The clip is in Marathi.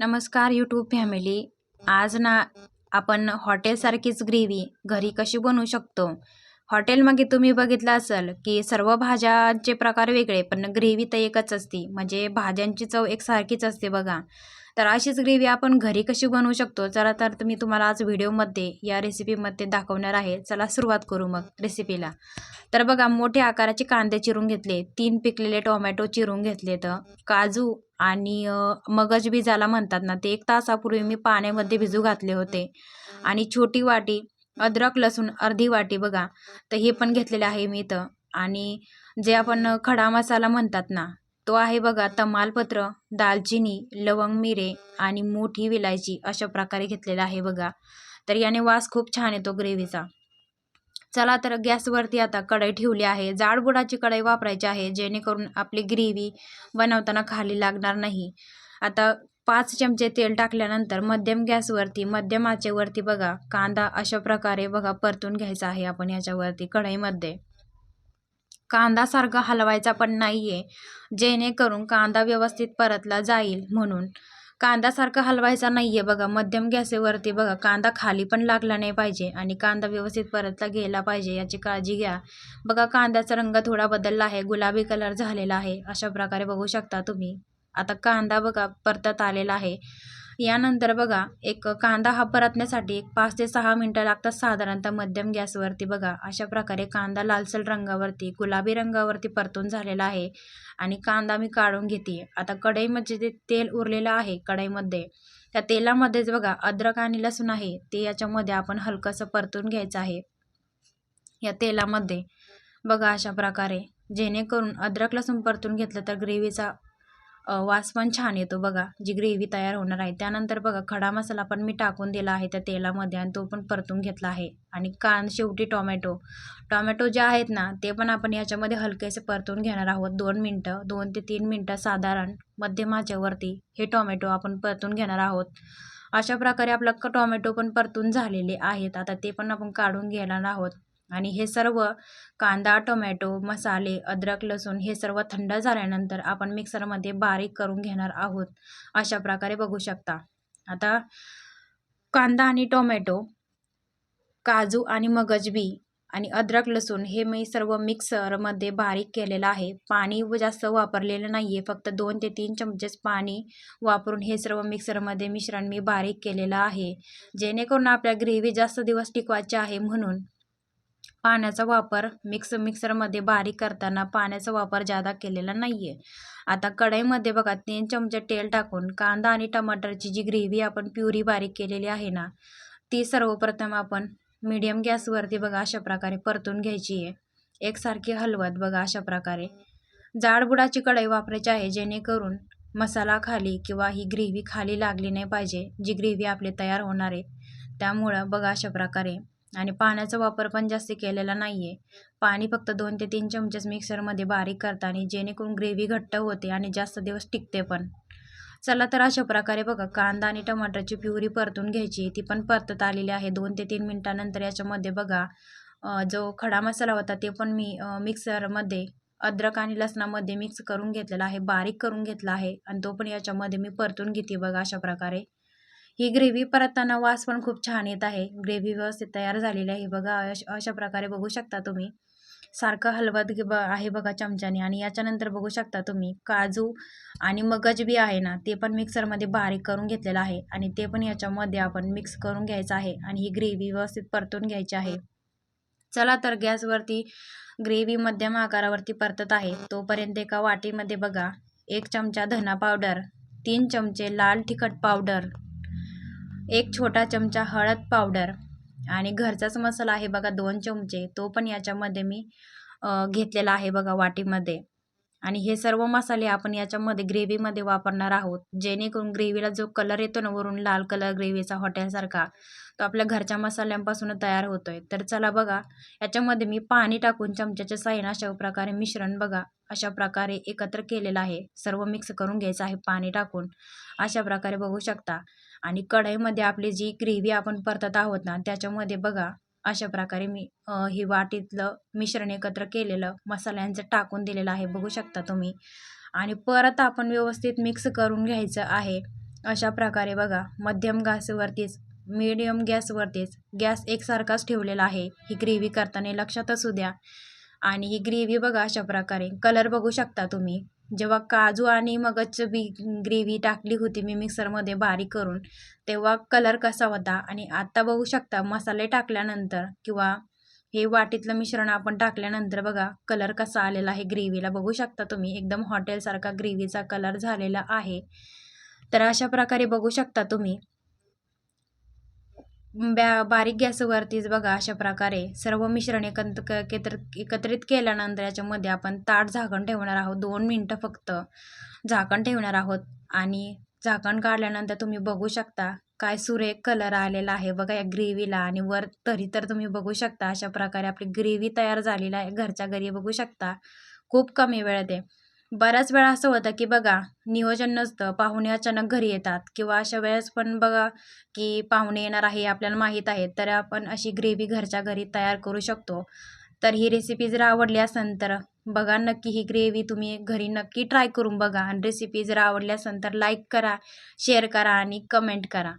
नमस्कार यूट्यूब फॅमिली आज ना आपण हॉटेलसारखीच ग्रेव्ही घरी कशी बनवू शकतो? हॉटेलमध्ये तुम्ही बघितलं असेल की सर्व भाज्यांचे प्रकार वेगळे पण ग्रेव्ही तर एकच असते. म्हणजे भाज्यांची चव एकसारखीच असते बघा. तर अशीच ग्रेव्ही आपण घरी कशी बनवू शकतो? चला तर मी तुम्हाला आज व्हिडिओमध्ये या रेसिपीमध्ये दाखवणार आहे. चला सुरुवात करू मग रेसिपीला. तर बघा मोठ्या आकाराचे कांदे चिरून घेतले. तीन पिकलेले टोमॅटो चिरून घेतले तर काजू आणि मगज बी ज्याला म्हणतात ना ते एक तासापूर्वी मी पाण्यामध्ये भिजू घातले होते. आणि छोटी वाटी अद्रक लसूण अर्धी वाटी बघा. तर हे पण घेतलेले आहे मी इथं. आणि जे आपण खडा मसाला म्हणतात ना तो आहे बघा तमालपत्र दालचिनी लवंग मिरे आणि मोठी विलायची अशा प्रकारे घेतलेला आहे बघा. तर याने वास खूप छान येतो ग्रेव्हीचा. चला तर गॅसवरती आता कढई ठेवली आहे. जाडबुडाची कढई वापरायची आहे जेणेकरून आपली ग्रेव्ही बनवताना खाली लागणार नाही. आता पाच चमचे तेल टाकल्यानंतर मध्यम गॅसवरती मध्यम आचेवरती बघा कांदा अशा प्रकारे बघा परतून घ्यायचा आहे आपण याच्यावरती कढईमध्ये. कांदा सारखा हलवायचा पण नाही आहे जेणेकरून कांदा व्यवस्थित परतला जाईल म्हणून. कांदासारखा हलवायचा नाही आहे बघा मध्यम गॅसेवरती बघा कांदा खाली पण लागला नाही पाहिजे आणि कांदा व्यवस्थित परतला गेला पाहिजे याची काळजी घ्या. बघा कांद्याचा रंग थोडा बदलला आहे गुलाबी कलर झालेला आहे अशा प्रकारे बघू शकता तुम्ही. आता कांदा बघा परतत आलेला आहे. यानंतर बघा एक कांदा हा परतण्यासाठी एक पाच ते सहा मिनटं लागतात साधारणतः मध्यम गॅसवरती बघा. अशा प्रकारे कांदा लालसर रंगावरती गुलाबी रंगावरती परतून झालेला आहे आणि कांदा मी काढून घेते. आता कढईमध्ये जे तेल उरलेलं आहे कढईमध्ये त्या तेलामध्येच बघा अद्रक आणि लसूण आहे ते याच्यामध्ये आपण हलकंसं परतून घ्यायचं आहे. या तेलामध्ये बघा अशा प्रकारे जेणेकरून अद्रक लसूण परतून घेतलं तर ग्रेव्हीचा वास पण छान येतो बघा. जी ग्रेव्ही तयार होणार आहे. त्यानंतर बघा खडा मसाला पण मी टाकून दिला आहे त्या तेलामध्ये आणि तो पण परतून घेतला आहे. आणि कान शेवटी टोमॅटो. टोमॅटो जे आहेत ना ते पण आपण याच्यामध्ये हलकेसे परतून घेणार आहोत. दोन मिनटं दोन ते तीन मिनटं साधारण मध्यमाच्यावरती हे टोमॅटो आपण परतून घेणार आहोत. अशा प्रकारे आपलं टोमॅटो पण परतून झालेले आहेत. आता ते पण आपण काढून घेणार आहोत. आणि हे सर्व कांदा टोमॅटो मसाले अद्रक लसूण हे सर्व थंड झाल्यानंतर आपण मिक्सरमध्ये बारीक करून घेणार आहोत. अशा प्रकारे बघू शकता. आता कांदा आणि टोमॅटो काजू आणि मगजबी आणि अद्रक लसूण हे मी सर्व मिक्सरमध्ये बारीक केलेलं आहे. पाणी जास्त वापरलेलं नाही आहे फक्त दोन ते तीन चमचेच पाणी वापरून हे सर्व मिक्सरमध्ये मिश्रण मी बारीक केलेलं आहे. जेणेकरून आपल्या ग्रेव्ही जास्त दिवस टिकवायची आहे म्हणून पाण्याचा वापर मिक्स मिक्सरमध्ये बारीक करताना पाण्याचा वापर जादा केलेला नाही आहे आता कढईमध्ये बघा तीन चमचे तेल टाकून कांदा आणि टमाटरची जी ग्रेव्ही आपण प्युरी बारीक केलेली आहे ना ती सर्वप्रथम आपण मीडियम गॅसवरती बघा अशा प्रकारे परतून घ्यायची आहे. एकसारखी हलवत बघा अशा प्रकारे. जाडबुडाची कढई वापरायची आहे जेणेकरून मसाला खाली किंवा ही ग्रेव्ही खाली लागली नाही पाहिजे जी ग्रेव्ही आपली तयार होणार आहे. त्यामुळं बघा अशा प्रकारे आणि पाण्याचा वापर पण जास्त केलेला नाही आहे पाणी फक्त दोन ते तीन चमचेच मिक्सरमध्ये बारीक करताना जेणेकरून ग्रेव्ही घट्ट होते आणि जास्त दिवस टिकते पण. चला तर अशा प्रकारे बघा कांदा आणि टमाटरची प्युरी परतून घ्यायची. ती पण परतत आलेली आहे. दोन ते तीन मिनटानंतर याच्यामध्ये बघा जो खडा मसाला होता ते पण मी मिक्सरमध्ये अद्रक आणि लसणामध्ये मिक्स करून घेतलेला आहे. बारीक करून घेतला आहे आणि तो पण याच्यामध्ये मी परतून घेते बघा अशा प्रकारे. ही ग्रेव्ही परतताना वास पण खूप छान येत आहे. ग्रेव्ही व्यवस्थित तयार झालेली आहे. बघा अशा प्रकारे बघू शकता तुम्ही. सारखं हलवत ब आहे बघा चमच्याने आणि याच्यानंतर बघू शकता तुम्ही काजू आणि मगज बी आहे ना ते पण मिक्सरमध्ये बारीक करून घेतलेलं आहे आणि ते पण याच्यामध्ये आपण मिक्स करून घ्यायचं आहे आणि ही ग्रेव्ही व्यवस्थित परतून घ्यायची आहे. चला तर गॅसवरती ग्रेव्ही मध्यम आकारावरती परतत आहे. तोपर्यंत एका वाटीमध्ये बघा एक चमचा धना पावडर तीन चमचे लाल तिखट पावडर एक छोटा चमचा हळद पावडर आणि घरचाच मसाला आहे बघा दोन चमचे तो पण याच्यामध्ये मी घेतलेला आहे बघा वाटीमध्ये. आणि हे सर्व मसाले आपण याच्यामध्ये ग्रेव्हीमध्ये वापरणार आहोत. जेणेकरून ग्रेव्हीला जो कलर येतो ना वरून लाल कलर ग्रेव्हीचा हॉटेलसारखा तो आपल्या घरच्या मसाल्यांपासून तयार होतो आहे तर चला बघा याच्यामध्ये मी पाणी टाकून चमच्याच्या साईन अशा प्रकारे मिश्रण बघा अशा प्रकारे एकत्र केलेलं आहे. सर्व मिक्स करून घ्यायचं आहे पाणी टाकून. अशा प्रकारे बघू शकता. आणि कढईमध्ये आपली जी ग्रेव्ही आपण परतत आहोत ना त्याच्यामध्ये बघा अशा प्रकारे मी ही वाटीतलं मिश्रण एकत्र केलेलं मसाल्यांचं टाकून दिलेलं आहे बघू शकता तुम्ही. आणि परत आपण व्यवस्थित मिक्स करून घ्यायचं आहे. अशा प्रकारे बघा मध्यम गॅसवरतीच मीडियम गॅसवरतीच गॅस एकसारखाच ठेवलेला आहे. ही ग्रेव्ही करताना लक्षात असू द्या. आणि ही ग्रेव्ही बघा अशा प्रकारे कलर बघू शकता तुम्ही. जेव्हा काजू आणि मगच बी ग्रेव्ही टाकली होती मी मिक्सरमध्ये बारीक करून तेव्हा कलर कसा होता आणि आत्ता बघू शकता मसाले टाकल्यानंतर किंवा हे वाटीतलं मिश्रण आपण टाकल्यानंतर बघा कलर कसा आलेला आहे ग्रेव्हीला. बघू शकता तुम्ही एकदम हॉटेलसारखा ग्रेव्हीचा कलर झालेला आहे. तर अशा प्रकारे बघू शकता तुम्ही ब्या बारीक गॅसवरतीच बघा अशा प्रकारे सर्व मिश्रण एकंत क- केत्र एकत्रित केल्यानंतर याच्यामध्ये आपण ताट झाकण ठेवणार आहोत. दोन मिनटं फक्त झाकण ठेवणार आहोत. आणि झाकण काढल्यानंतर तुम्ही बघू शकता काय सुरेख कलर आलेला आहे बघा या ग्रेव्हीला आणि वर तरी तर तुम्ही बघू शकता अशा प्रकारे आपली ग्रेव्ही तयार झालेली आहे. घरच्या घरी बघू शकता. खूप कमी वेळेत आहे. बऱ्याच वेळा असं होतं की बघा नियोजन नसतं पाहुणे अचानक घरी येतात किंवा अशा वेळेस पण बघा की पाहुणे येणार आहे आपल्याला माहीत आहे तर आपण अशी ग्रेव्ही घरच्या घरी तयार करू शकतो. तर ही रेसिपी जर आवडली असेल तर बघा नक्की ही ग्रेव्ही तुम्ही घरी नक्की ट्राय करून बघा. आणि रेसिपी जर आवडली असेल तर लाईक करा शेअर करा आणि कमेंट करा.